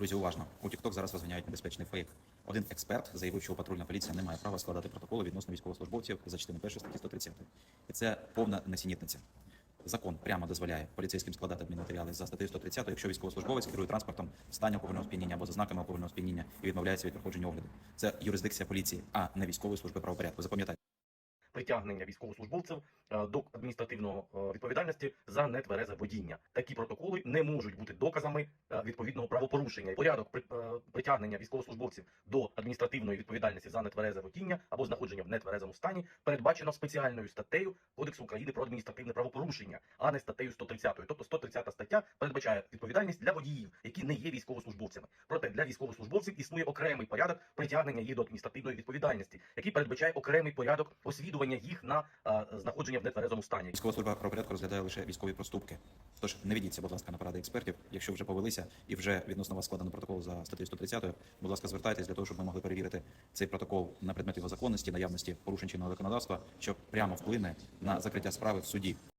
Друзі, уважно. У TikTok зараз розганяють небезпечний фейк. Один експерт заявив, що патрульна поліція не має права складати протоколи відносно військовослужбовців за частиною 1 статті 130. І це повна несенітниця. Закон прямо дозволяє поліцейським складати адмінматеріали за статтею 130, якщо військовослужбовець керує транспортом в стані алкогольного сп'яніння або за знаками алкогольного сп'яніння і відмовляється від проходження огляду. Це юрисдикція поліції, а не військової служби правопорядку. Запам'ятайте. Притягнення військовослужбовців е, до адміністративного е, відповідальності за нетверезе водіння. Такі протоколи не можуть бути доказами е, відповідного правопорушення. Порядок при- притягнення військовослужбовців до адміністративної відповідальності за нетверезе водіння або знаходження в нетверезому стані передбачено спеціальною статтею Кодексу України про адміністративне правопорушення, а не статтею 130. Тобто 130 стаття передбачає відповідальність для водіїв, які не є військовослужбовцями. Проте для військовослужбовців існує окремий порядок притягнення їх до адміністративної відповідальності, який передбачає окремий порядок освідування їх на е, знаходження в нетверезому стані. Військова служба правопорядку розглядає лише військові проступки. Тож не ведіться, будь ласка, на поради експертів. Якщо вже повелися і вже відносно вас складено протокол за статтею 130, будь ласка, звертайтесь для того, щоб ми могли перевірити цей протокол на предмет його законності, наявності порушень чинного законодавства, що прямо вплине на закриття справи в суді.